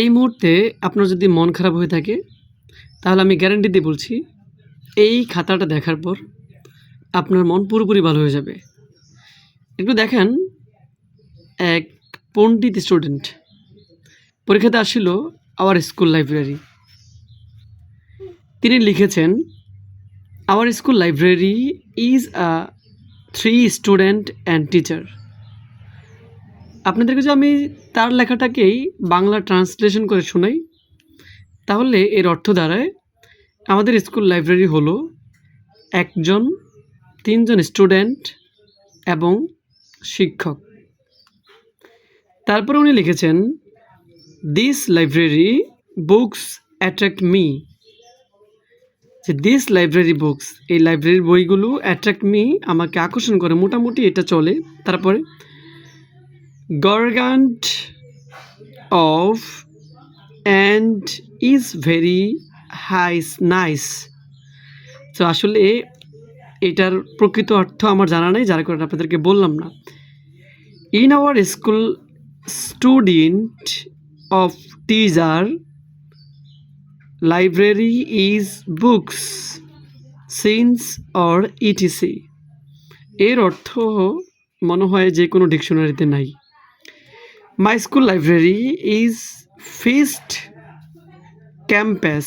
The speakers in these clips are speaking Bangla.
এই মুহূর্তে আপনার যদি মন খারাপ হয়ে থাকে, তাহলে আমি গ্যারান্টি দিয়ে বলছি, এই খাতাটা দেখার পর আপনার মন পুরোপুরি ভালো হয়ে যাবে। একটু দেখেন, এক পণ্ডিত স্টুডেন্ট, পরীক্ষাতে আসছিল আওয়ার স্কুল লাইব্রেরি। তিনি লিখেছেন, our school library is a three student and teacher. আপনাদেরকে যদি আমি তার লেখাটাকেই বাংলা ট্রান্সলেশন করে শোনাই, তাহলে এর অর্থ দাঁড়ায়, আমাদের স্কুল লাইব্রেরি হলো একজন, তিনজন স্টুডেন্ট এবং শিক্ষক। তারপরে উনি লিখেছেন this library books attract me যে দিস লাইব্রেরি বুকস এই লাইব্রেরির বইগুলো অ্যাট্রাক্ট মি আমাকে আকর্ষণ করে। মোটামুটি এটা চলে। তারপরে গর্গান্ট of and is very highs nice তো আসলে এটার প্রকৃত অর্থ আমার জানা নেই, যার কারণে আপনাদেরকে বললাম না। In our school student of teacher library is books since or etc এর অর্থ মনে হয় যে কোনো ডিকশনারিতে নাই। My school library is first campus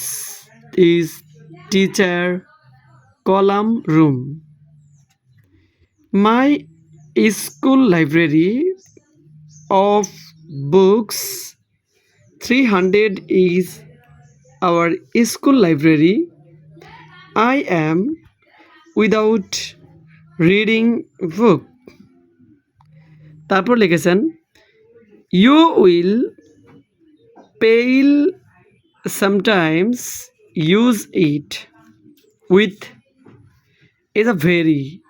is teacher column room my school library of books 300 is our school library. I am without reading book. তারপর লিখেছেন you will pale sometimes use it with is a very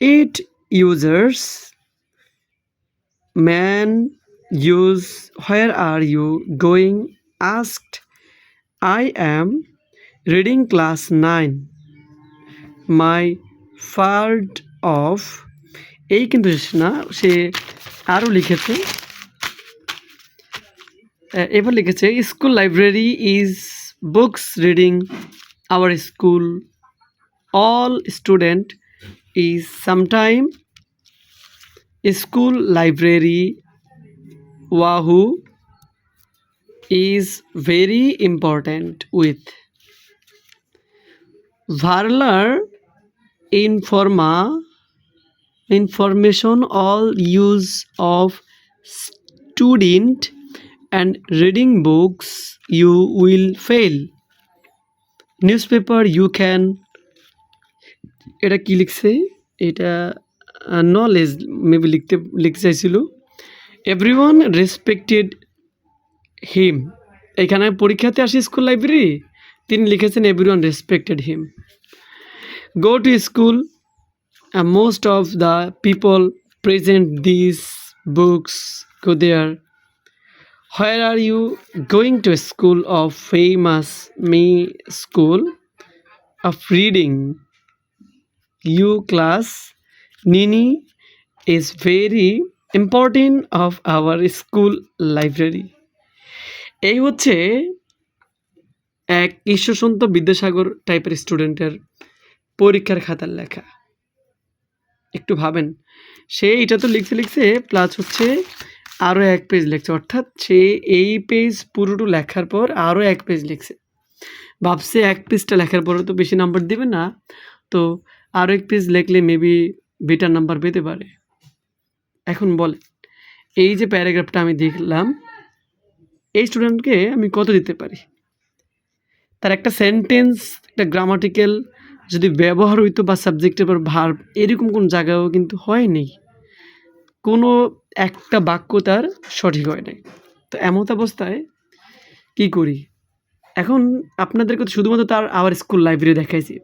it users man use where are you going asked i am reading class 9 my part of এই কিন্তু না সে আরও লিখেছে এবার লিখেছে school library is books reading our school all student is sometime school library ওয়াহু is very important with ভার্লার informa information all use of student and reading books you will fail. Newspaper you can, এটা কি লিখছে? এটা নলেজ মেবি লিখতে লিখতে চাইছিল। এভরি ওয়ান রেসপেক্টেড হিম এখানে পরীক্ষাতে আসি স্কুল লাইব্রেরি তিনি লিখেছেন every one respected him go to school most of the people present this books go there where are you going to school of famous me school of reading you class Nini is very important of our school library এই হচ্ছে এক ঈশ্বরসন্ত বিদ্যাসাগর টাইপের স্টুডেন্টের পরীক্ষার খাতার লেখা। একটু ভাবেন। সে এটা তো লিখছে লিখছে প্লাস হচ্ছে আরও এক পেজ লিখছে। অর্থাৎ সে এই পেজ পুরোটু লেখার পর আরও এক পেজ লিখছে। ভাবছে এক পেজটা লেখার পরে তো বেশি নাম্বার দেবে না। তো আরও এক পেজ লিখলে মেবি বেটার নাম্বার পেতে পারে। এখন বলে, এই যে প্যারাগ্রাফটা আমি দেখলাম, এই স্টুডেন্টকে আমি কত দিতে পারি? তার একটা সেন্টেন্স একটা গ্রামাটিক্যাল যদি ব্যবহার হইতো বা সাবজেক্টের পর ভার, এরকম কোন জায়গাও কিন্তু হয়নি। কোনো একটা বাক্য তার সঠিক হয় নাই। তো এমত অবস্থায় কি করি? এখন আপনাদেরকে তো শুধুমাত্র তার আবার স্কুল লাইব্রেরি দেখাইছি।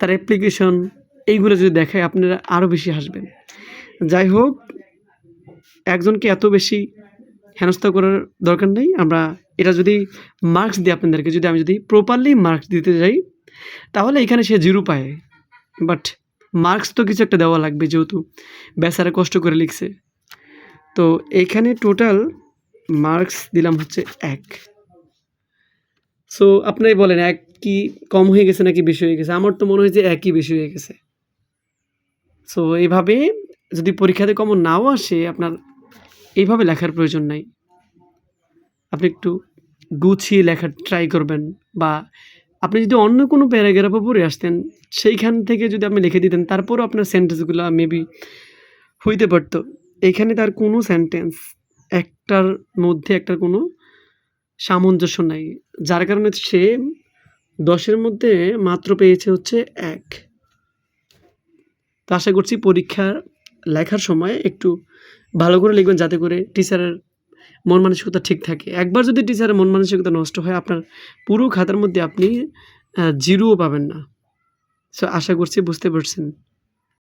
তার অ্যাপ্লিকেশন এইগুলো যদি দেখায় আপনারা আরও বেশি হাসবেন। যাই হোক, একজনকে এত বেশি হেনস্থা করার দরকার নেই। আমরা এটা যদি মার্কস দিই আপনাদেরকে, যদি আমি যদি প্রপারলি মার্কস দিতে যাই, তাহলে এখানে সে জিরো পায়। বাট মার্কস তো কিছু একটা দেওয়া লাগবে যেহেতু। বেচারা কষ্ট করে লিখছে। তো এখানে টোটাল মার্কস দিলাম হচ্ছে এক। সো আপনাই বলেন, এক কি কম হয়ে গেছে নাকি বেশি হয়ে গেছে? আমার তো মনে হয় যে একই বেশি হয়ে গেছে। সো এইভাবে যদি পরীক্ষাতে কমন নাও আসে, আপনার এইভাবে লেখার প্রয়োজন নাই। আপনি একটু গুছিয়ে লেখার ট্রাই করবেন বা আপনি যদি অন্য কোনো প্যারাগ্রাফে পড়ে আসতেন, সেইখান থেকে যদি আপনি লিখে দিতেন, তারপরও আপনার সেন্টেন্সগুলো মেবি হইতে পারতো। এখানে তার কোনো সেন্টেন্স একটার মধ্যে একটার কোনো সামঞ্জস্য নাই। যার কারণে সে দশের মধ্যে মাত্র পেয়েছে হচ্ছে এক। তো আশা করছি পরীক্ষার লেখার সময় একটু ভালো করে লিখবেন যাতে করে টিচারের মন মানসিকতা ঠিক থাকে। একবার যদি টিচারের মন মানসিকতা নষ্ট হয়, আপনার পুরো খাতার মধ্যে আপনি জিরোও পাবেন না। সো আশা করছি বুঝতে পারছেন।